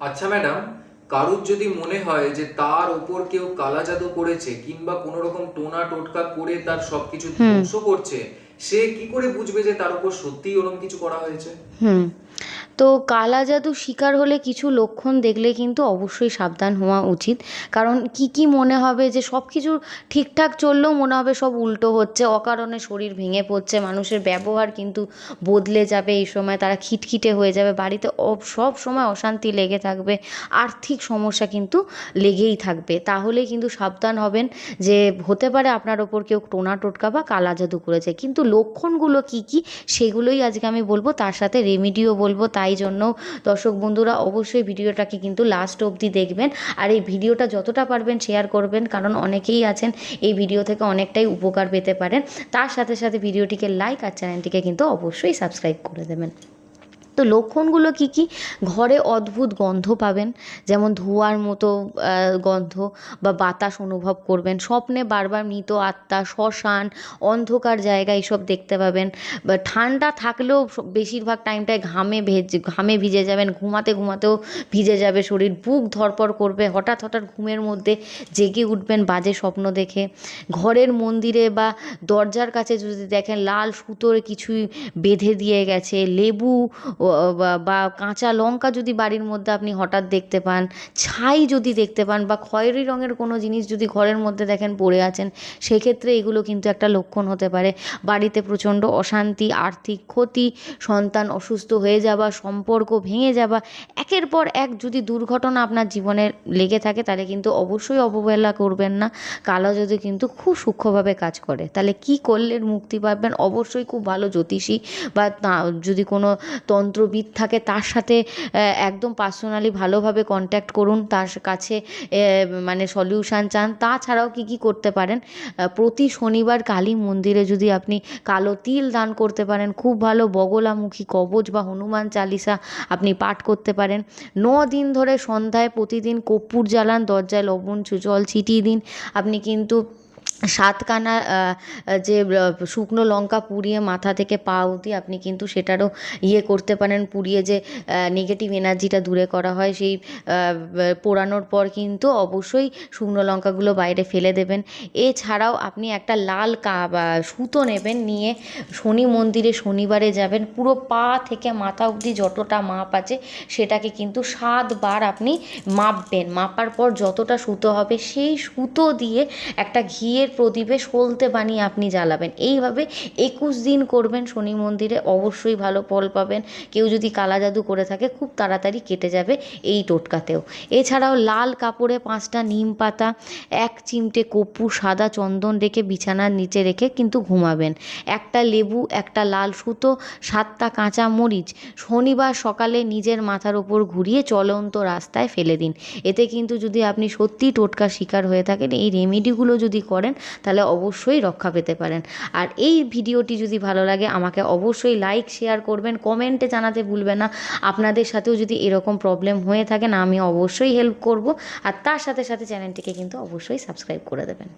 আচ্ছা ম্যাডাম কারুর যদি মনে হয় যে তার ওপর কেউ কালা জাদু করেছে কিংবা কোনো রকম টোনা টোটকা করে তার সবকিছু ধ্বংস করছে সে কি করে বুঝবে যে তার উপর সত্যিই ওরকম কিছু করা হয়েছে? হুম। তো কালা জাদু শিকার হলে কিছু লক্ষণ দেখলে কিন্তু অবশ্যই সাবধান হওয়া উচিত। কারণ কি কি মনে হবে যে সব কিছু ঠিকঠাক চললেও মনে হবে সব উল্টো হচ্ছে, অকারণে শরীর ভেঙে পড়ছে, মানুষের ব্যবহার কিন্তু বদলে যাবে এই সময়, তারা খিটখিটে হয়ে যাবে, বাড়িতে সব সময় অশান্তি লেগে থাকবে, আর্থিক সমস্যা কিন্তু লেগেই থাকবে। তাহলে কিন্তু সাবধান হবেন যে হতে পারে আপনার ওপর কেউ টোনা টোটকা বা কালা জাদু করেছে, কিন্তু লক্ষণগুলো কি কি সেগুলোই আজকে আমি বলব, তার সাথে রেমিডিও বলব, তাই জন্য দর্শক বন্ধুরা অবশ্যই ভিডিওটাকে কিন্তু লাস্ট অবধি দেখবেন। আর এই ভিডিওটা যতটা পারবেন শেয়ার করবেন, কারণ অনেকেই আছেন এই ভিডিও থেকে অনেকটাই উপকার পেতে পারেন। তার সাথে সাথে ভিডিওটিকে লাইক আর চ্যানেলটিকে কিন্তু অবশ্যই সাবস্ক্রাইব করে দেবেন। তো লক্ষণগুলো কি কি? ঘরে অদ্ভুত গন্ধ পাবেন, যেমন ধোঁয়ার মতো গন্ধ বা বাতাস অনুভব করবেন, স্বপ্নে বারবার মৃত আত্মা, শ্মশান, অন্ধকার জায়গা এসব দেখতে পাবেন, বা ঠান্ডা থাকলেও বেশিরভাগ টাইমটায় ঘামে ভেজ, ঘামে ভিজে যাবেন, ঘুমাতে ঘুমাতেও ভিজে যাবে শরীর, বুক ধরপড় করবে, হঠাৎ হঠাৎ ঘুমের মধ্যে জেগে উঠবেন বাজে স্বপ্ন দেখে। ঘরের মন্দিরে বা দরজার কাছে যদি দেখেন লাল সুতোর কিছুই বেঁধে দিয়ে গেছে, লেবু বা- কাঁচা লঙ্কা যদি বাড়ির মধ্যে আপনি হঠাৎ দেখতে পান, ছাই যদি দেখতে পান বা খয়েরি রঙের কোনো জিনিস যদি ঘরের মধ্যে দেখেন পড়ে আছেন, সেক্ষেত্রে এগুলো কিন্তু একটা লক্ষণ হতে পারে। বাড়িতে প্রচণ্ড অশান্তি, আর্থিক ক্ষতি, সন্তান অসুস্থ হয়ে যাওয়া, সম্পর্ক ভেঙে যাওয়া, একের পর এক যদি দুর্ঘটনা আপনার জীবনে লেগে থাকে, তাহলে কিন্তু অবশ্যই অবহেলা করবেন না। কালো জাদু কিন্তু খুব সূক্ষ্মভাবে কাজ করে, তাহলে কি করলে মুক্তি পাবেন? অবশ্যই খুব ভালো জ্যোতিষী বা যদি কোনো তন্ত্রবিদ থাকে, তার সাথে একদম পার্সোনালি ভালোভাবে কন্ট্যাক্ট করুন, তার কাছে মানে সলিউশন চান। তাছাড়াও কি কি করতে পারেন? প্রতি শনিবার কালী মন্দিরে যদি আপনি কালো তিল দান করতে পারেন, খুব ভালো বগলামুখী কবচ বা হনুমান চালিসা আপনি পাঠ করতে পারেন। ন দিন ধরে সন্ধ্যায় প্রতিদিন কর্পূর জ্বালান দরজায় লবণ জল ছিটিয়ে দিন। আপনি কিন্তু সাতকানা যে শুকনো লঙ্কা পুড়িয়ে মাথা থেকে পা অবধি আপনি কিন্তু সেটারও ইয়ে করতে পারেন, পুড়িয়ে যে নেগেটিভ এনার্জিটা দূরে করা হয় সেই পোড়ানোর পর কিন্তু অবশ্যই শুকনো লঙ্কাগুলো বাইরে ফেলে দেবেন। এছাড়াও আপনি একটা লাল কা সুতো নেবেন, নিয়ে শনি মন্দিরে শনিবারে যাবেন, পুরো পা থেকে মাথা অবধি যতটা মাপ আছে সেটাকে কিন্তু সাতবার আপনি মাপবেন। মাপার পর যতটা সুতো হবে সেই সুতো দিয়ে একটা ঘিয়ের প্রদীপে সলতে বানিয়ে আপনি জ্বালাবেন। এইভাবে একুশ দিন করবেন শনি মন্দিরে, অবশ্যই ভালো ফল পাবেন। কেউ যদি কালা জাদু করে থাকে, খুব তাড়াতাড়ি কেটে যাবে এই টোটকাতেও। এছাড়াও লাল কাপড়ে পাঁচটা নিম পাতা, এক চিমটে কর্পূর সাদা চন্দন রেখে বিছানার নিচে রেখে কিন্তু ঘুমাবেন। একটা লেবু, একটা লাল সুতো, সাতটা কাঁচা মরিচ, শনিবার সকালে নিজের মাথার ওপর ঘুরিয়ে চলন্ত রাস্তায় ফেলে দিন। এতে কিন্তু যদি আপনি সত্যিই টোটকার শিকার হয়ে থাকেন, এই রেমেডিগুলো যদি করেন তাহলে অবশ্যই রক্ষা পেতে পারেন। আর এই ভিডিওটি যদি ভালো লাগে, আমাকে অবশ্যই লাইক শেয়ার করবেন কমেন্টে জানাতে ভুলবেন না। আপনাদের সাথেও যদি এরকম প্রবলেম হয়ে থাকে, না আমি অবশ্যই হেল্প করব। আর তার সাথে সাথে চ্যানেলটিকে কিন্তু অবশ্যই সাবস্ক্রাইব করে দেবেন।